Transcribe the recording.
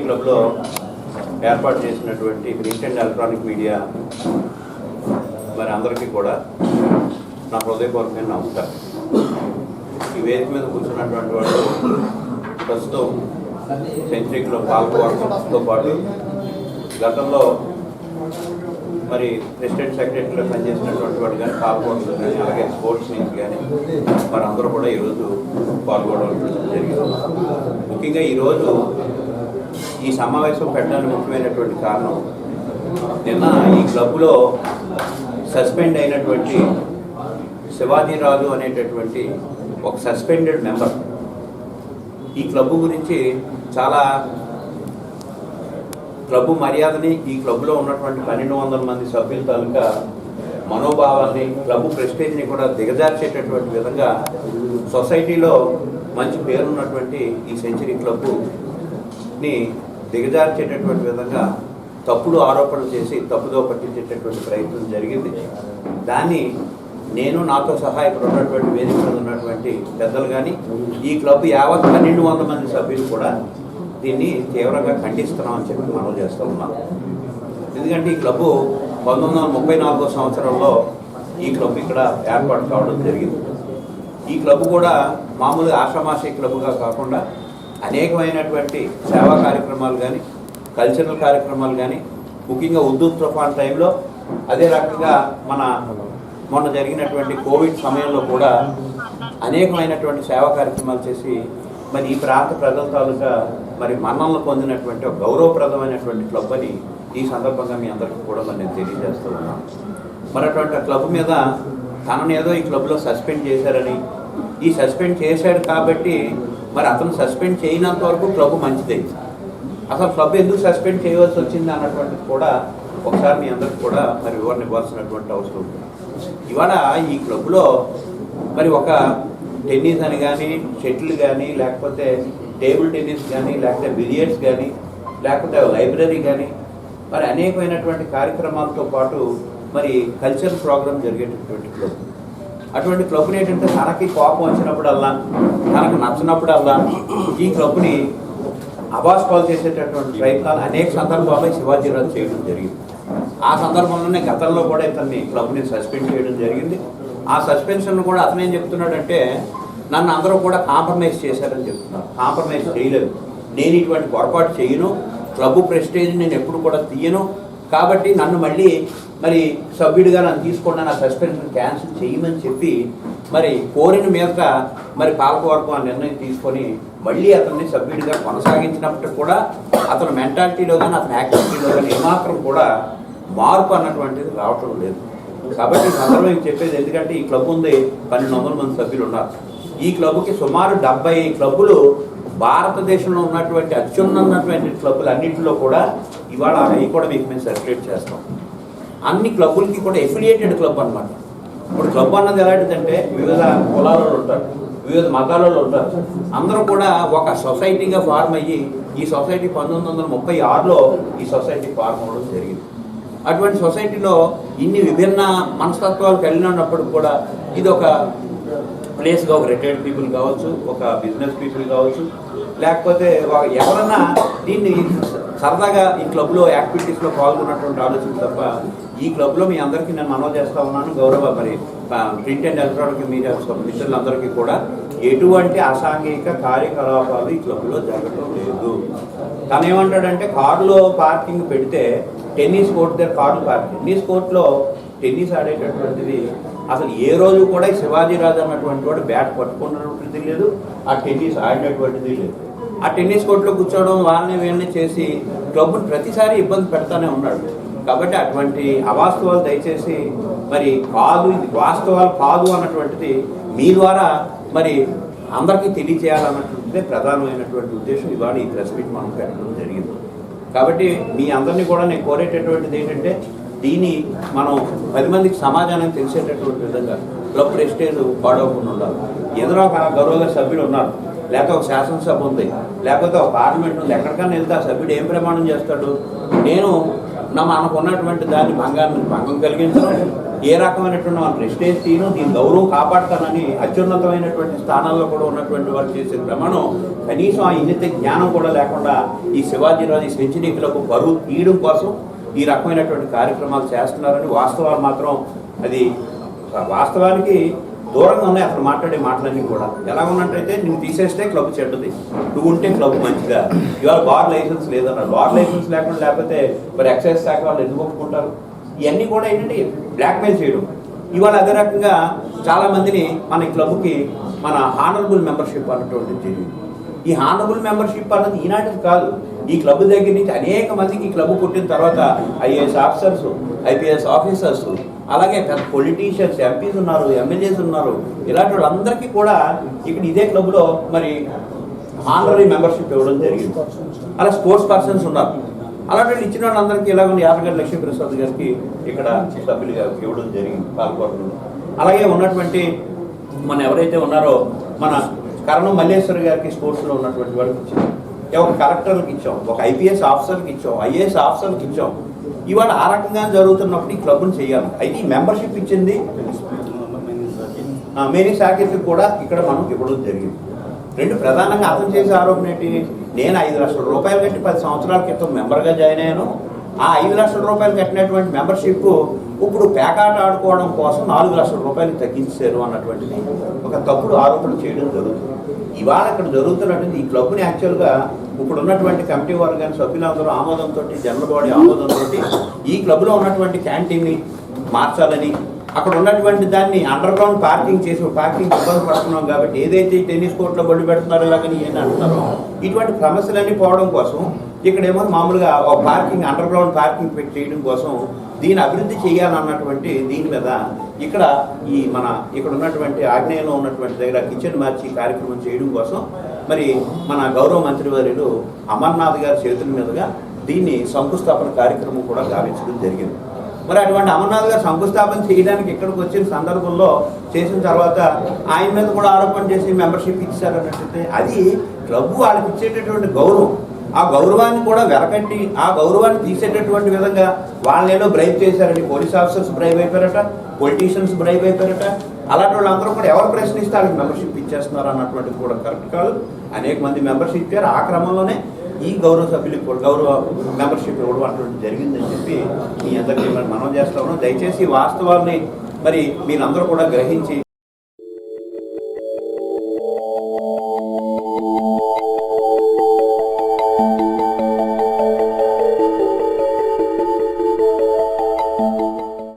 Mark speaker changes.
Speaker 1: క్లబ్లో ఏర్పాటు చేసినటువంటి ప్రింట్ అండ్ ఎలక్ట్రానిక్ మీడియా మరి అందరికీ కూడా నా హృదయపూర్వకమైన నమస్కారం. ఈ వేదిక మీద కూర్చున్నటువంటి వాళ్ళు ప్రస్తుతం సెంచరీలో పాల్గొనడంతో పాటు గతంలో మరి ప్రెసిడెంట్ సెక్రటరీలో పనిచేసినటువంటి వాడు కానీ పాల్గొనడం కానీ అలాగే స్పోర్ట్స్ నుంచి కానీ మరి అందరూ కూడా ఈరోజు పాల్గొనడం జరిగింది. ముఖ్యంగా ఈరోజు ఈ సమావేశం పెట్టడానికి ముఖ్యమైనటువంటి కారణం నిన్న ఈ క్లబ్లో సస్పెండ్ అయినటువంటి శివాజీరాజు అనేటటువంటి ఒక సస్పెండెడ్ మెంబర్. ఈ క్లబ్ గురించి చాలా క్లబ్ మర్యాదని ఈ క్లబ్లో ఉన్నటువంటి పన్నెండు వందల మంది సభ్యుల తాలూకా మనోభావాన్ని క్లబ్ ప్రెస్టేజ్ని కూడా దిగజార్చేటటువంటి విధంగా సొసైటీలో మంచి పేరున్నటువంటి ఈ సెంచరీ క్లబ్ని దిగజార్చేటటువంటి విధంగా తప్పుడు ఆరోపణలు చేసి తప్పుదో పట్టించేటటువంటి ప్రయత్నం జరిగింది. దాన్ని నేను నాతో సహా ఇక్కడ ఉన్నటువంటి వేదిక మీద ఉన్నటువంటి పెద్దలు కానీ ఈ క్లబ్ యావత్ పన్నెండు వందల మంది సభ్యులు కూడా దీన్ని తీవ్రంగా ఖండిస్తున్నామని చెప్పి మనం చేస్తూ ఉన్నాం. ఎందుకంటే ఈ క్లబ్బు పంతొమ్మిది వందల ముప్పై నాలుగో సంవత్సరంలో ఈ క్లబ్ ఇక్కడ ఏర్పాటు కావడం జరిగింది. ఈ క్లబ్ కూడా మామూలుగా ఆషామాషి క్లబ్గా కాకుండా అనేకమైనటువంటి సేవా కార్యక్రమాలు కానీ కల్చరల్ కార్యక్రమాలు కానీ ముఖ్యంగా ఉర్దూ తుఫాన్ టైంలో అదే రకంగా మన మొన్న జరిగినటువంటి కోవిడ్ సమయంలో కూడా అనేకమైనటువంటి సేవా కార్యక్రమాలు చేసి మరి ఈ ప్రాంత ప్రజల తాలూకా మరి మన్నలను పొందినటువంటి ఒక గౌరవప్రదమైనటువంటి క్లబ్ అని ఈ సందర్భంగా మీ అందరికీ కూడా మరి నేను తెలియజేస్తూ ఉన్నాను. మరి అటువంటి క్లబ్ మీద తనని ఏదో ఈ క్లబ్లో సస్పెండ్ చేశారని ఈ సస్పెండ్ చేశాడు కాబట్టి మరి అతను సస్పెండ్ చేయనంత వరకు క్లబ్ మంచిదే. అసలు క్లబ్ ఎందుకు సస్పెండ్ చేయవలసి వచ్చింది అన్నటువంటిది కూడా ఒకసారి మీ అందరికి కూడా మరి వివరణ ఇవ్వాల్సినటువంటి అవసరం ఉంది. ఇవాళ ఈ క్లబ్లో మరి ఒక టెన్నిస్ అని కానీ షటిల్ కానీ లేకపోతే టేబుల్ టెన్నిస్ కానీ లేకపోతే బిలియర్డ్స్ కానీ లేకపోతే లైబ్రరీ కానీ మరి అనేకమైనటువంటి కార్యక్రమాలతో పాటు మరి కల్చరల్ ప్రోగ్రామ్ జరిగేటటువంటి క్లబ్. అటువంటి క్లబ్ని ఏంటంటే తనకి కోపం వచ్చినప్పుడల్లా తనకు నచ్చినప్పుడల్లా ఈ క్లబ్ని అబాస్ పాలు చేసేటటువంటి ప్రయత్నాలు అనేక సందర్భాల్లో శివాజీరాజు చేయడం జరిగింది. ఆ సందర్భంలోనే గతంలో కూడా ఇతన్ని క్లబ్ని సస్పెండ్ చేయడం జరిగింది. ఆ సస్పెన్షన్ కూడా అతనేం చెప్తున్నాడంటే నన్ను అందరూ కూడా కాంప్రమైజ్ చేశారని చెప్తున్నారు. కాంప్రమైజ్ చేయలేదు. నేను ఇటువంటి పొరపాటు చేయను. క్లబ్ ప్రెస్టేజ్ నేను ఎప్పుడు కూడా తీయను. కాబట్టి నన్ను మళ్ళీ మరి సభ్యుడిగా నన్ను తీసుకోండి నా సస్పెన్షన్ క్యాన్సిల్ చేయమని చెప్పి మరి కోరిన మీద మరి పాలకవర్గం ఆ నిర్ణయం తీసుకొని మళ్ళీ అతన్ని సభ్యుడిగా కొనసాగించినప్పటికి కూడా అతని మెంటాలిటీలో కానీ అతని యాక్టివిటీలో కానీ ఏమాత్రం కూడా మార్పు అన్నటువంటిది రావటం లేదు. కాబట్టి ఈ సందర్భం చెప్పేది ఎందుకంటే ఈ క్లబ్ ఉంది పన్నెండు వందల మంది సభ్యులు ఉన్నారు. ఈ క్లబ్కి సుమారు డెబ్బై క్లబ్బులు భారతదేశంలో ఉన్నటువంటి అత్యున్నతమైనటువంటి క్లబ్బులు అన్నింటిలో కూడా ఇవాళ అవి కూడా మీకు మేము సర్టిఫికేట్ చేస్తాం. అన్ని క్లబ్బులకి కూడా ఎఫిలియేటెడ్ క్లబ్ అనమాట ఇప్పుడు క్లబ్ అన్నది ఎలాంటిదంటే వివిధ కులాలలో ఉంటారు వివిధ మతాలలో ఉంటారు. అందరూ కూడా ఒక సొసైటీగా ఫార్మ్ అయ్యి ఈ సొసైటీ పంతొమ్మిది వందల ముప్పై ఆరులో ఈ సొసైటీ ఫార్మ్ అవ్వడం జరిగింది. అటువంటి సొసైటీలో ఇన్ని విభిన్న మనస్తత్వాలు కలిగినప్పుడు కూడా ఇది ఒక ప్లేస్గా ఒక రిటైర్డ్ పీపుల్ కావచ్చు ఒక బిజినెస్ పీపుల్ కావచ్చు లేకపోతే ఎవరన్నా దీన్ని సరదాగా ఈ క్లబ్లో యాక్టివిటీస్లో పాల్గొన్నటువంటి ఆలోచన తప్ప ఈ క్లబ్లో మీ అందరికీ నేను మనవి చేస్తా ఉన్నాను. గౌరవ మరి ప్రింట్ అండ్ ఎలక్ట్రానిక్ మీడియా మిత్రులందరికీ కూడా ఎటువంటి అసాంఘిక కార్యకలాపాలు ఈ క్లబ్లో జరగటం లేదు. తను ఏమంటాడంటే కారులో పార్కింగ్ పెడితే టెన్నిస్ కోర్ట్ దగ్గర కార్లు పార్కింగ్ టెన్నిస్ కోర్ట్లో టెన్నిస్ ఆడేటటువంటిది అసలు ఏ రోజు కూడా శివాజీరాజు అన్నటువంటి వాడు బ్యాట్ పట్టుకున్నటువంటిది లేదు ఆ టెన్నిస్ ఆడినటువంటిది లేదు. ఆ టెన్నిస్ కోర్టులో కూర్చోవడం వాళ్ళని వీళ్ళని చేసి క్లబ్ను ప్రతిసారి ఇబ్బంది పెడతానే ఉన్నాడు. కాబట్టి అటువంటి అవాస్తవాలు దయచేసి మరి కాదు ఇది వాస్తవాలు కాదు అన్నటువంటిది మీ ద్వారా మరి అందరికీ తెలియజేయాలన్నటువంటిదే ప్రధానమైనటువంటి ఉద్దేశం. ఇవాళ ఈ ప్రెస్ మీట్ మనం పెట్టడం జరిగింది. కాబట్టి మీ అందరినీ కూడా నేను కోరేటటువంటిది ఏంటంటే దీన్ని మనం పది మందికి సమాధానం తెలిసేటటువంటి విధంగా క్లబ్ ప్రెస్టేజ్ పాడవకుండా ఉండాలి. ఏదో గౌరవ సభ్యుడు ఉన్నారు. లేకపోతే ఒక శాసనసభ ఉంది. లేకపోతే ఒక పార్లమెంట్ ఉంది. ఎక్కడికన్నా వెళ్తే ఆ సభ్యుడు ఏం ప్రమాణం చేస్తాడు? నేను నా మనకు ఉన్నటువంటి దాన్ని భంగాన్ని భంగం కలిగించడం ఏ రకమైనటువంటి మన ప్రెస్టేజ్ తీను దీని గౌరవం కాపాడతానని అత్యున్నతమైనటువంటి స్థానాల్లో కూడా ఉన్నటువంటి వారు చేసే ప్రమాణం కనీసం ఆ ఇన్నిత జ్ఞానం కూడా లేకుండా ఈ శివాజీరాజు ఈ సెంచరీ బరువు తీయడం కోసం ఈ రకమైనటువంటి కార్యక్రమాలు చేస్తున్నారని వాస్తవాలు మాత్రం అది వాస్తవానికి దూరంగా ఉన్నాయి అసలు మాట్లాడే మాటలన్నీ కూడా. ఎలా ఉన్నట్టయితే నువ్వు తీసేస్తే క్లబ్ చెడ్డది. నువ్వు ఉంటే క్లబ్ మంచిగా ఇవాళ బార్ లైసెన్స్ లేదన్నారు బార్ లైసెన్స్ లేకుండా లేకపోతే మరి ఎక్సైజ్ శాఖ వాళ్ళు ఎందుకు ఒప్పుకుంటారు? ఇవన్నీ కూడా ఏంటంటే బ్లాక్మెయిల్ చేయడం. ఇవాళ అదే రకంగా చాలామందిని మన క్లబ్కి మన హానరబుల్ మెంబర్షిప్ అన్నటువంటి ఈ హానరబుల్ మెంబర్షిప్ అన్నది ఈనాటిది కాదు. ఈ క్లబ్ దగ్గర నుంచి అనేక మందికి ఈ క్లబ్ పుట్టిన తర్వాత ఐఏఎస్ ఆఫీసర్స్ ఐపీఎస్ ఆఫీసర్స్ అలాగే పెద్ద పొలిటీషియన్స్ ఎంపీస్ ఉన్నారు ఎమ్మెల్యేస్ ఉన్నారు. ఇలాంటి వాళ్ళందరికీ కూడా ఇక్కడ ఇదే క్లబ్లో మరి ఆనరీ మెంబర్షిప్ ఇవ్వడం జరిగింది. అలా స్పోర్ట్స్ పర్సన్స్ ఉన్నారు. అలాంటి ఇచ్చిన వాళ్ళందరికీ ఇలా యాదగిరి లక్ష్మీ ప్రసాద్ గారికి ఇక్కడ సభ్యులుగా ఇవ్వడం జరిగింది పాల్గొనడం. అలాగే ఉన్నటువంటి మన ఎవరైతే ఉన్నారో మన కరణం మల్లేశ్వర గారికి స్పోర్ట్స్లో ఉన్నటువంటి వాళ్ళకి ఇచ్చాం. ఒక కలెక్టర్కి ఇచ్చాం. ఒక ఐపీఎస్ ఆఫీసర్కి ఇచ్చాం. ఐఏఎస్ ఆఫీసర్కి ఇచ్చాం. ఇవాళ ఆ రకంగా జరుగుతున్నప్పుడు ఈ క్లబ్ను చేయాలి. అయితే ఈ మెంబర్షిప్ ఇచ్చింది మేరీ సాకేట్కి కూడా ఇక్కడ మనం ఇవ్వడం జరిగింది. రెండు ప్రధానంగా అర్థం చేసే ఆరోపణ ఏంటి? నేను ఐదు లక్షల రూపాయలు కట్టి పది సంవత్సరాల క్రితం మెంబర్గా జాయిన్ అయ్యాను. ఆ ఐదు లక్షల రూపాయలు కట్టినటువంటి మెంబర్షిప్ ఇప్పుడు పేకాట ఆడుకోవడం కోసం నాలుగు లక్షల రూపాయలు తగ్గించారు అన్నటువంటిది ఒక తప్పుడు ఆరోపణ చేయడం జరుగుతుంది. ఇవాళ ఇక్కడ జరుగుతున్నటువంటి ఈ క్లబ్ని యాక్చువల్గా ఇప్పుడు ఉన్నటువంటి కమిటీ వారు కానీ సభ్యులందరూ ఆమోదంతో జనరల్ బాడీ ఆమోదంతో ఈ క్లబ్లో ఉన్నటువంటి క్యాంటీన్ని మార్చాలని అక్కడ ఉన్నటువంటి దాన్ని అండర్ గ్రౌండ్ పార్కింగ్ చేసి పార్కింగ్ ఇబ్బంది పడుతున్నాం కాబట్టి ఏదైతే టెన్నిస్ కోర్టులో బడి పెడుతున్నారో ఇలాగని ఏంటి అంటున్నారో. ఇటువంటి సమస్యలన్నీ పోవడం కోసం ఇక్కడేమో మామూలుగా ఒక పార్కింగ్ అండర్ గ్రౌండ్ పార్కింగ్ పెట్టి చేయడం కోసం దీన్ని అభివృద్ధి చేయాలన్నటువంటి దీని మీద ఇక్కడ ఈ మన ఇక్కడ ఉన్నటువంటి ఆగ్నేయంలో ఉన్నటువంటి దగ్గర కిచెన్ మార్చి కార్యక్రమం చేయడం కోసం మరి మన గౌరవ మంత్రివర్యులు అమర్నాథ్ గారి చేతుల మీదుగా దీన్ని శంకుస్థాపన కార్యక్రమం కూడా గావించడం జరిగింది. మరి అటువంటి అమర్నాథ్ గారు శంకుస్థాపన చేయడానికి ఇక్కడికి వచ్చిన సందర్భంలో చేసిన తర్వాత ఆయన మీద కూడా ఆరోపణ చేసి మెంబర్షిప్ ఇచ్చారు అన్నట్టయితే అది క్లబ్ వాళ్ళకి ఇచ్చేటటువంటి గౌరవం. ఆ గౌరవాన్ని కూడా వెరకట్టి ఆ గౌరవాన్ని తీసేటటువంటి విధంగా వాళ్ళేదో బ్రైబ్ చేశారండి. పోలీస్ ఆఫీసర్స్ బ్రైబ్ అయిపోయారట పొలిటీషియన్స్ బ్రైబ్ అయిపోయారట. అలాంటి వాళ్ళందరూ కూడా ఎవరు ప్రశ్నిస్తే వాళ్ళకి మెంబర్షిప్ ఇచ్చేస్తున్నారు అన్నటువంటిది కూడా కరెక్ట్ కాదు. అనేక మంది మెంబర్షిప్ ఇచ్చారు. ఆ క్రమంలోనే ఈ గౌరవ సభ్యులకు కూడా గౌరవ మెంబర్షిప్ ఇవ్వడం అటువంటి జరిగిందని చెప్పి మీ అందరికీ మరి మనం చేస్తా ఉన్నాం. దయచేసి వాస్తవాల్ని మరి మీరందరూ కూడా గ్రహించి